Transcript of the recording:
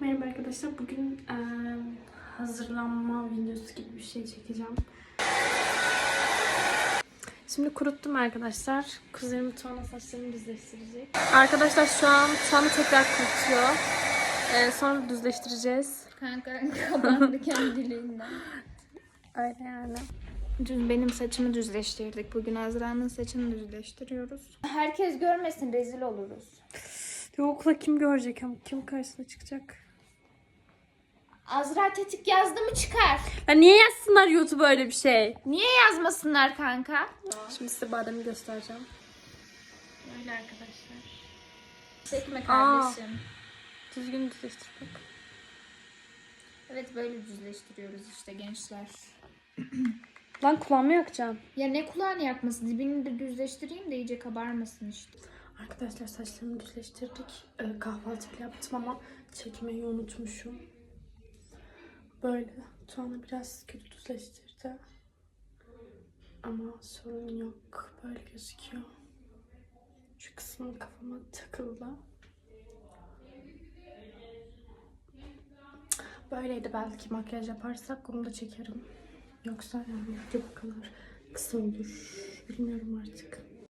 Merhaba arkadaşlar. Bugün eee, hazırlanma videosu gibi bir şey çekeceğim. Şimdi kuruttum arkadaşlar. Kuzenim Tuana saçlarını düzleştirecek. Arkadaşlar şu an Tuana tekrar kurutuyor. Eee, sonra düzleştireceğiz. Kanka kapandı kendiliğinden. Öyle yani. Dün benim saçımı düzleştirdik. Bugün Azra'nın saçını düzleştiriyoruz. Herkes görmesin rezil oluruz. Yoksa kim görecek ama kim karşısına çıkacak? Azra tetik yazdı mı çıkar. Ya niye yazsınlar YouTube'a öyle bir şey? Niye yazmasınlar kanka? Şimdi size bademi göstereceğim. Öyle arkadaşlar. Çekme kardeşim. Düzgün düzleştir bak. Evet böyle düzleştiriyoruz işte gençler. Lan kulağımı yakacağım. Ya ne kulağını yakması dibini de düzleştireyim de iyice kabarmasın işte. Arkadaşlar saçlarımı düzleştirdik. Ee, kahvaltı bile yaptım ama çekmeyi unutmuşum. Böyle. Tuana biraz kötü düzleştirdi. Ama sorun yok. Böyle gözüküyor. Şu kısmı kafama takıldı. Böyleydi belki makyaj yaparsak onu da çekerim. Yoksa yani video bu kadar kısa olur. Bilmiyorum artık.